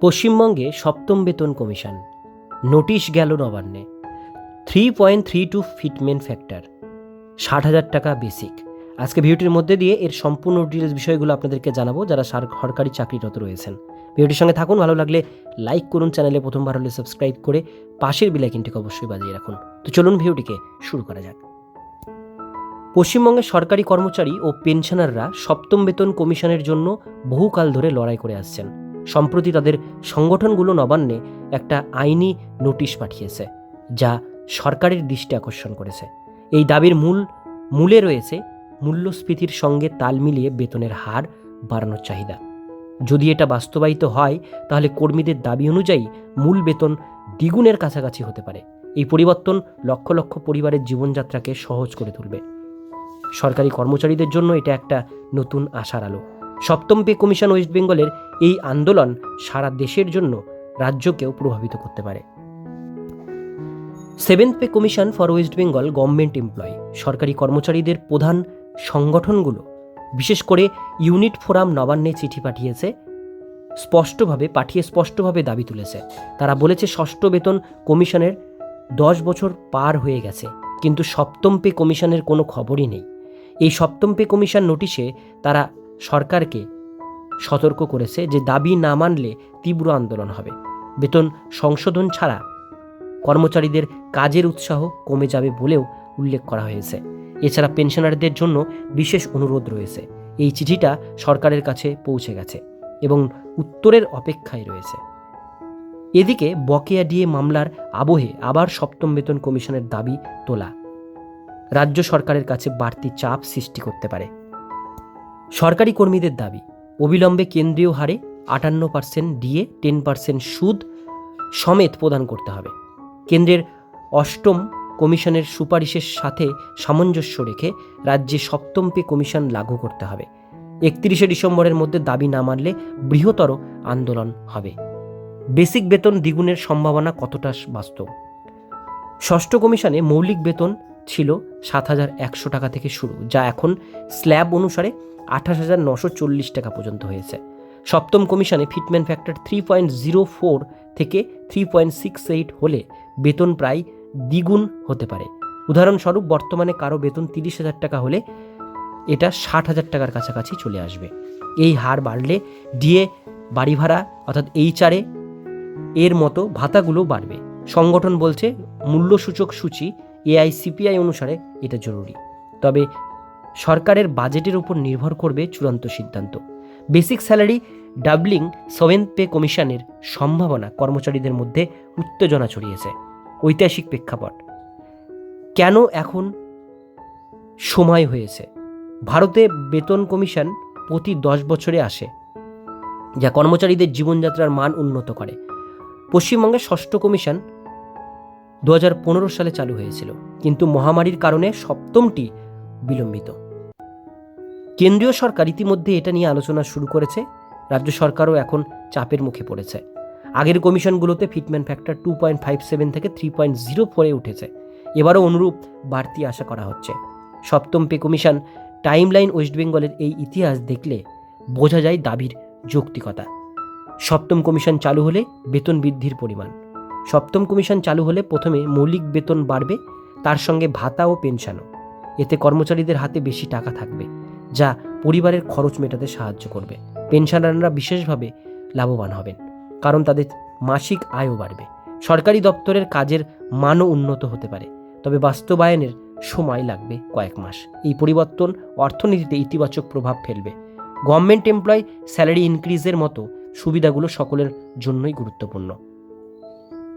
পশ্চিমবঙ্গে সপ্তম বেতন কমিশন। নোটিশ গেল নবান্নে। Three point three two fitment factor ষাট হাজার টাকা বেসিক আজকে ভিডিওটির মধ্যে দিয়ে এর সম্পূর্ণ ডিটেলস বিষয়গুলো আপনাদেরকে জানাব যারা সার- সরকারি চাকরিরত রয়েছেন। ভিডিওটির সঙ্গে থাকুন, ভালো লাগলে লাইক করুন চ্যানেলে প্রথমবার হলে সাবস্ক্রাইব করে পাশের বিলাইকিনটিকে অবশ্যই বাজিয়ে রাখুন। তো চলুন ভিডিওটিকে শুরু করা যাক। পশ্চিমবঙ্গের সরকারি কর্মচারী ও পেনশনাররা সপ্তম বেতন কমিশনের জন্য বহুকাল ধরে লড়াই করে আসছেন। সম্প্রতি তাদের সংগঠনগুলো নবান্নে একটা আইনি নোটিশ পাঠিয়েছে, যা সরকারের দৃষ্টি আকর্ষণ করেছে। এই দাবির মূল, মূলে রয়েছে মূল্যস্ফীতির সঙ্গে তাল মিলিয়ে বেতনের হার বাড়ানোর চাহিদা। যদি এটা বাস্তবায়িত হয়, তাহলে কর্মীদের দাবি অনুযায়ী মূল বেতন দ্বিগুণের কাছাকাছি হতে পারে। এই পরিবর্তন লক্ষ লক্ষ পরিবারের জীবনযাত্রাকে সহজ করে তুলবে। সরকারি কর্মচারীদের জন্য এটা একটা নতুন আশার আলো। সপ্তম পে কমিশন ওয়েস্ট বেঙ্গলের এই আন্দোলন সারা দেশের জন্য রাজ্যকেও প্রভাবিত করতে পারে। Seventh pay commission for West Bengal government employee, সরকারি কর্মচারীদের প্রধান সংগঠনগুলো, বিশেষ করে ইউনিট ফোরাম নবান্নে চিঠি পাঠিয়েছে, স্পষ্টভাবে, পাঠিয়ে স্পষ্টভাবে দাবি তুলেছে। তারা বলেছে, ষষ্ঠ বেতন কমিশনের দশ বছর পার হয়ে গেছে, কিন্তু সপ্তম পে কমিশনের কোনো খবরই নেই। এই সপ্তম পে কমিশন নোটিশে তারা সরকারকে সতর্ক করেছে যে দাবি না মানলে তীব্র আন্দোলন হবে। বেতন সংশোধন ছাড়া কর্মচারীদের কাজের উৎসাহ কমে যাবে বলেও উল্লেখ করা হয়েছে। এছাড়া পেনশনারদের জন্য বিশেষ অনুরোধ রয়েছে। এই চিঠিটা সরকারের কাছে পৌঁছে গেছে এবং উত্তরের অপেক্ষায় রয়েছে। এদিকে বকেয়া ডিএ মামলার আবহে আবার সপ্তম বেতন কমিশনের দাবি তোলা। রাজ্য সরকারের কাছে বাড়তি চাপ সৃষ্টি করতে পারে। সরকারি কর্মীদের দাবি, অবিলম্বে কেন্দ্রীয় হারে আটান্ন পার্সেন্ট ডিএ, টেন পার্সেন্ট সুদ সমেত প্রদান করতে হবে। কেন্দ্রের অষ্টম কমিশনের সুপারিশের সাথে সামঞ্জস্য রেখে রাজ্যে সপ্তম পে কমিশন লাগু করতে হবে। একত্রিশে ডিসেম্বরের মধ্যে দাবি না মানলে বৃহত্তর আন্দোলন হবে। বেসিক বেতন দ্বিগুণের সম্ভাবনা কতটা বাস্তব? ষষ্ঠ কমিশনে মৌলিক বেতন ছিল সাত হাজার একশো টাকা থেকে শুরু, যা এখন স্ল্যাব অনুসারে আঠাশ হাজার নশো চল্লিশ টাকা পর্যন্ত হয়েছে। সপ্তম কমিশনে fitment factor three point zero four থেকে থ্রি পয়েন্ট সিক্স এইট হলে বেতন প্রায় দ্বিগুণ হতে পারে। উদাহরণস্বরূপ, বর্তমানে কারও বেতন তিরিশ হাজার টাকা হলে এটা ষাট হাজার টাকার কাছাকাছি চলে আসবে। এই হার বাড়লে ডিএ বাড়ি ভাড়া অর্থাৎ এইচআরএ এর মতো ভাতাগুলো বাড়বে। সংগঠন বলছে, মূল্যসূচক সূচি এআইসিপিআই অনুসারে এটা জরুরি। তবে সরকারের বাজেটের উপর নির্ভর করবে চূড়ান্ত সিদ্ধান্ত। Basic salary doubling seventh pay কমিশনের সম্ভাবনা কর্মচারীদের মধ্যে উত্তেজনা ছড়িয়েছে। ঐতিহাসিক প্রেক্ষাপট। কেন এখন সময় হয়েছে? ভারতে বেতন কমিশন প্রতি দশ বছরে আসে, যা কর্মচারীদের জীবনযাত্রার মান উন্নত করে। পশ্চিমবঙ্গের ষষ্ঠ কমিশন দু হাজার পনেরো সালে চালু হয়েছিল, কিন্তু মহামারীর কারণে সপ্তমটি বিলম্বিত। কেন্দ্রীয় সরকার ইতিমধ্যে এটা নিয়ে আলোচনা শুরু করেছে। রাজ্য সরকারও এখন চাপের মুখে পড়েছে। আগের কমিশনগুলোতে fitment factor two point five seven থেকে থ্রি পয়েন্ট জিরো ফোরে উঠেছে। এবারও অনুরূপ বাড়তি আশা করা হচ্ছে। সপ্তম পে কমিশন টাইমলাইন ওয়েস্ট বেঙ্গলের এই ইতিহাস দেখলে বোঝা যায় দাবির যৌক্তিকতা। সপ্তম কমিশন চালু হলে বেতন বৃদ্ধির পরিমাণ। সপ্তম কমিশন চালু হলে প্রথমে মৌলিক বেতন বাড়বে, তার সঙ্গে ভাতা ও পেনশনও। এতে কর্মচারীদের হাতে বেশি টাকা থাকবে, যা পরিবারের খরচ মেটাতে সাহায্য করবে। পেনশনাররা বিশেষভাবে লাভবান হবেন, কারণ তাদের মাসিক আয়ও বাড়বে। সরকারি দপ্তরের কাজের মানও উন্নত হতে পারে, তবে বাস্তবায়নের সময় লাগবে কয়েক মাস। এই পরিবর্তন অর্থনীতিতে ইতিবাচক প্রভাব ফেলবে। গভর্নমেন্ট এমপ্লয় স্যালারি ইনক্রিজের মতো সুবিধাগুলো সকলের জন্যই গুরুত্বপূর্ণ।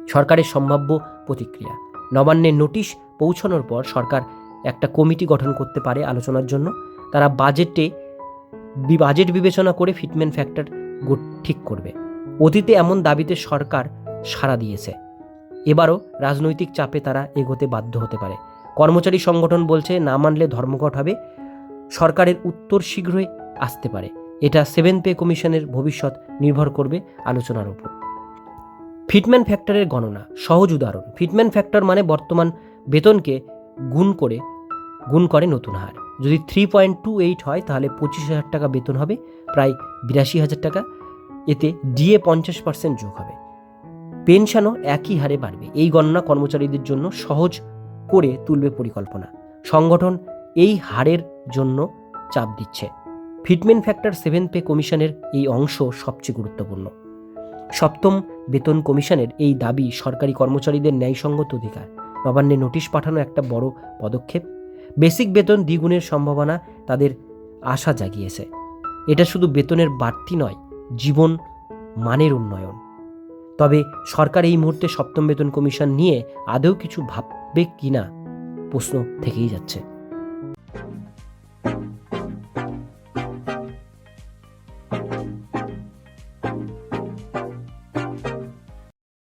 সরকারের সম্ভাব্য প্রতিক্রিয়া। নবান্নের নোটিশ পৌঁছানোর পর সরকার একটা কমিটি গঠন করতে পারে আলোচনার জন্য। তারা বাজেটে বাজেট বিবেচনা করে ফিটমেন্ট ফ্যাক্টর ঠিক করবে। অতীতে এমন দাবিতে সরকার সাড়া দিয়েছে। এবারও রাজনৈতিক চাপে তারা এগোতে বাধ্য হতে পারে। কর্মচারী সংগঠন বলছে, না মানলে ধর্মঘট হবে। সরকারের উত্তর শীঘ্রই আসতে পারে। এটা সেভেন পে কমিশনের ভবিষ্যৎ নির্ভর করবে আলোচনার উপর। ফিটম্যান ফ্যাক্টরের গণনা, সহজ উদাহরণ। ফিটম্যান ফ্যাক্টর মানে বর্তমান বেতনকে গুণ করে গুণ করে নতুন হার। যদি থ্রি পয়েন্ট টু এইট হয়, তাহলে পঁচিশ হাজার টাকা বেতন হবে, প্রায় বিরাশি হাজার টাকা। এতে ডিএ পঞ্চাশ পার্সেন্ট যোগ হবে। পেনশনও একই হারে বাড়বে। এই গণনা কর্মচারীদের জন্য সহজ করে তুলবে পরিকল্পনা। সংগঠন এই হারের জন্য চাপ দিচ্ছে। ফিটমেন্ট ফ্যাক্টর সেভেন পে কমিশনের এই অংশ সবচেয়ে গুরুত্বপূর্ণ। সপ্তম বেতন কমিশনের এই দাবি সরকারি কর্মচারীদের ন্যায়সঙ্গত অধিকার। নবান্নে নোটিশ পাঠানো একটা বড় পদক্ষেপ। বেসিক বেতন দ্বিগুণের সম্ভাবনা তাদের আশা জাগিয়েছে। এটা শুধু বেতনের বাড়তি নয়, জীবন মানের উন্নয়ন। তবে সরকার এই মুহূর্তে সপ্তম বেতন কমিশন নিয়ে আদৌ কিছু ভাববে কিনা প্রশ্ন থেকেই যাচ্ছে।